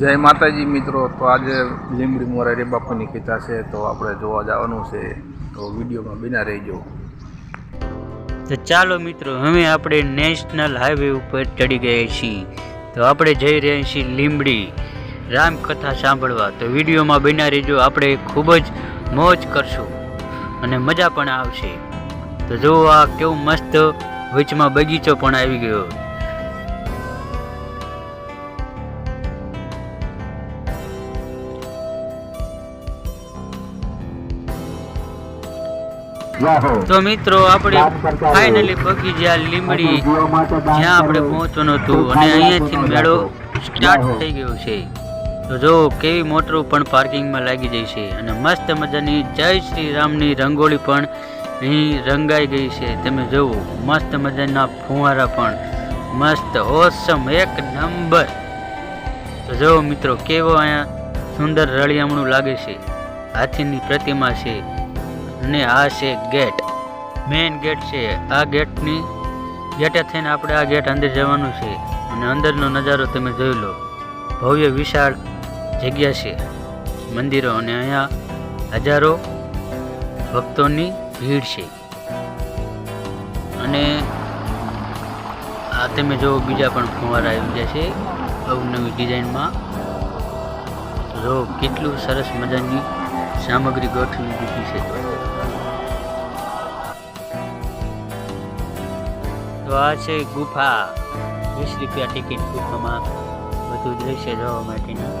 જય માતાજી મિત્રો, તો આજે લીમડી મોરારી બાપુની કીધા છે, તો આપણે જોવા જવાનું છે. તો વિડીયોમાં બિના રહેજો. તો ચાલો મિત્રો, હવે આપણે નેશનલ હાઈવે ઉપર ચડી ગયા છીએ. તો આપણે જઈ રહ્યા છીએ લીંબડી. રામકથા સાંભળવા. તો વિડીયોમાં બિના રહેજો, આપણે ખૂબ જ મોજ કરશું અને મજા પણ આવશે. તો જો આ કેવું મસ્ત વચમાં બગીચો પણ આવી ગયો. તો મિત્રો આપણે ફાઇનલી પગી ગયા લીમડી. જ્યાં આપણે પહોંચવાનું હતું અને અહીંયાથી મેળો સ્ટાર્ટ થઈ ગયો છે. તો જો કેવી મોટરો પણ પાર્કિંગમાં લાગી જાય છે અને મસ્ત મજાની જય શ્રી રામની રંગોળી પણ અહીં રંગાઈ ગઈ છે. તમે જુઓ મસ્ત મજાના ફુવારા પણ. મસ્ત ઓસમ એક નંબર. તો જુઓ મિત્રો કેવો અહીંયા સુંદર રળિયામણું લાગે છે. હાથીની પ્રતિમા છે. અને આ છે ગેટ મેઇન ગેટ છે. આ ગેટની ગેટે થઈને આપણે આ ગેટ અંદર જવાનું છે. અને અંદરનો નજારો તમે જોઈ લો. ભવ્ય, વિશાળ જગ્યા છે. મંદિરો અને અહીંયા હજારો ભક્તોની ભીડ છે. અને આ તમે જો બીજા પણ ફુવારા આવી ગયા છે. અવનવી ડિઝાઇનમાં. જો કેટલું સરસ મજાની સામગ્રી ગોઠવી દીધી છે. તો આ છે ગુફા. વીસ રૂપિયા ટિકિટ ગુફામાં બધું દ્રશ્ય જોવા માટેના.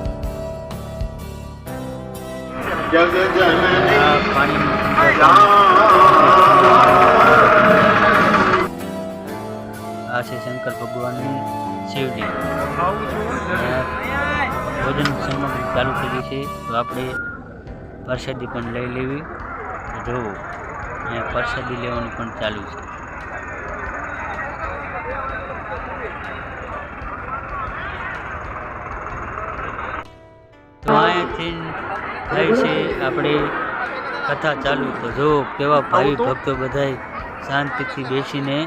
આ છે શંકર ભગવાનની અને ભોજન સામગ્રી ચાલુ થઈ છે. તો આપણે પ્રસાદી પણ લઈ લેવી. જોવું અને પ્રસાદી લેવાનું પણ ચાલુ છે. તો અહીંયાથી થાય છે આપણે કથા ચાલુ. તો જો કેવા ભાઈ ભક્તો બધા શાંતિથી બેસીને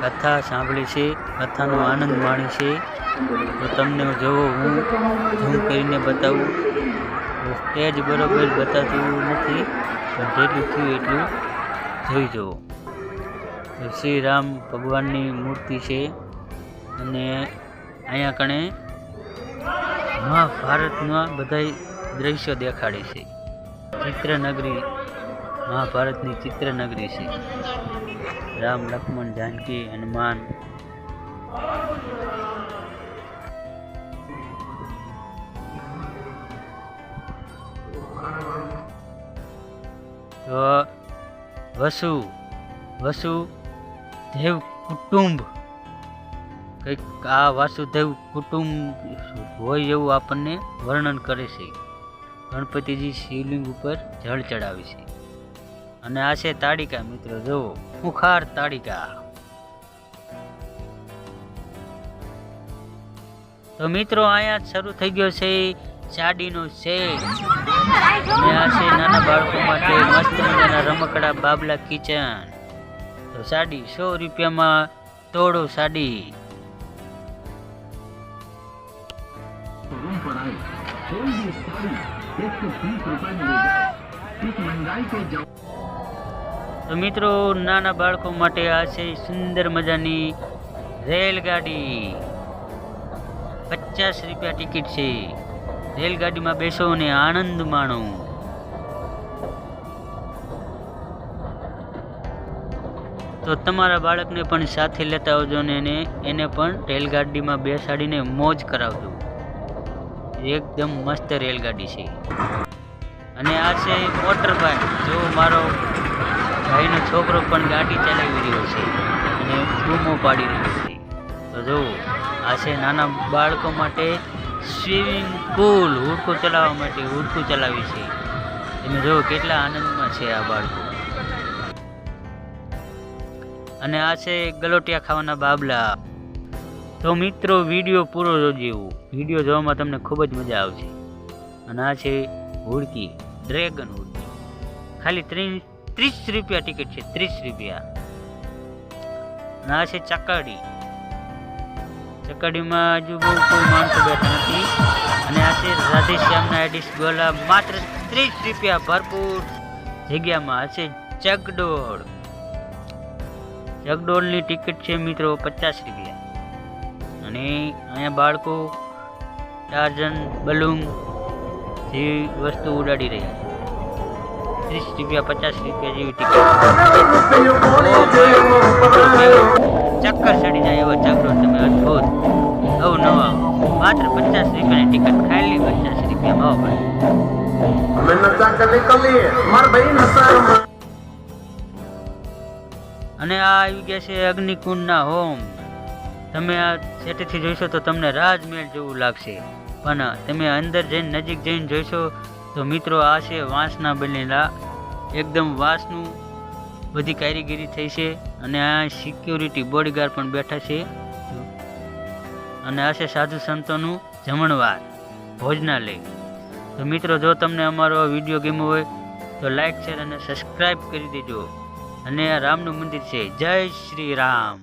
કથા સાંભળે છે, કથાનો આનંદ માણે છે. તો તમને જોવો હું ઝૂમ કરીને બતાવું. તો સ્ટેજ બરોબર બતાતું નથી, પણ જેટલું થયું એટલું જોઈ તો શ્રી રામ ભગવાનની મૂર્તિ છે. અને અહીંયા કણે મહાભારતમાં બધા દ્રશ્યો દેખાડે છે. ચિત્રનગરી, મહાભારતની ચિત્રનગરી છે. રામ, લક્ષ્મણ, જાનકી, હનુમાન. તો વસુ વસુ દેવ કુટુંબ. કંઈક આ વાસુદેવ કુટુંબ હોય એવું આપણને વર્ણન કરે છે. ગણપતિજી શિવલિંગ ઉપર જળ ચડાવે છે. અને આ છે તાડિકા મિત્રો, જુઓ, મુખાર તાડિકા તો મિત્રો, અહીંયા શરૂ થઈ ગયો છે ચાડીનો છે અને આ છે નાના બાળકો માટે મસ્ત મજાના રમકડા બાબલા કિચન. તો સાડી, સો રૂપિયામાં તોડો સાડી. તો મિત્રો, નાના બાળકો માટે આ છે સુંદર મજાની રેલગાડી. પચાસ રૂપિયા ટિકિટ છે. રેલગાડીમાં બેસો અને આનંદ માણો. તો તમારા બાળકને પણ સાથે લેતા આવજો ને એને એને પણ રેલગાડીમાં બેસાડીને મોજ કરાવજો. એકદમ મસ્ત રેલગાડી છે. અને આ છે મોટરબાઇક જો મારો ભાઈનો છોકરો પણ ગાડી ચલાવી રહ્યો છે અને બૂમો પાડી રહ્યો છે. તો જુઓ આ છે નાના બાળકો માટે સ્વિમિંગ પુલ, હુડકું ચલાવવા માટે હુડકું ચલાવી છે. તમે જુઓ કેટલા આનંદમાં છે આ બાળકો. અને આ છે ગલોટિયા ખાવાના બાબલા. તો મિત્રો, વીડિયો પૂરો જોજો. વીડિયો જોવામાં તમને ખૂબ જ મજા આવશે. અને આ છે હુડકી, ડ્રેગન હુડકી. ખાલી ત્રીસ ત્રીસ રૂપિયા ટિકિટ છે, ત્રીસ રૂપિયા. અને આ છે ચકડી. ચકડીમાં હજુ બહુ કોઈ માણસો બેઠા નથી. અને આ છે રાધેશ્યામના એડિસ ગોલા, માત્ર ત્રીસ રૂપિયા ભરપૂર જગ્યામાં. હશે ચગડોળ ચગડોળની ટિકિટ છે મિત્રો, પચાસ રૂપિયા. અને અહીંયા બાળકો ટાર્જન બલૂન જેવી વસ્તુ ઉડાડી રહ્યા છે. ત્રીસ રૂપિયા, પચાસ રૂપિયા જેવી ટિકિટ ચક્કર ચડી જાય એવો ચગડોળ તમે અદભુત અવનવા માત્ર પચાસ રૂપિયાની ટિકિટ ખાલી પચાસ રૂપિયા આવો. ભાઈ અને આ આવી ગયા છે અગ્નિકુંડના હોમ. તમે આ સેટેથી જોઈશો તો તમને રાજમહેલ જેવું લાગશે. પણ તમે અંદર જઈને નજીક જઈને જોઈશો તો મિત્રો આ છે વાંસના બનેલા. એકદમ વાંસનું બધી કારીગીરી થઈ છે અને આ સિક્યોરિટી બોડીગાર્ડ પણ બેઠા છે. અને આ છે સાધુ સંતોનું જમણવાર ભોજનાલય. તો મિત્રો, જો તમને અમારો વીડિયો ગમ્યો હોય તો લાઈક શેર અને સબસ્ક્રાઈબ કરી દેજો. અને રામનું મંદિર છે. જય શ્રી રામ.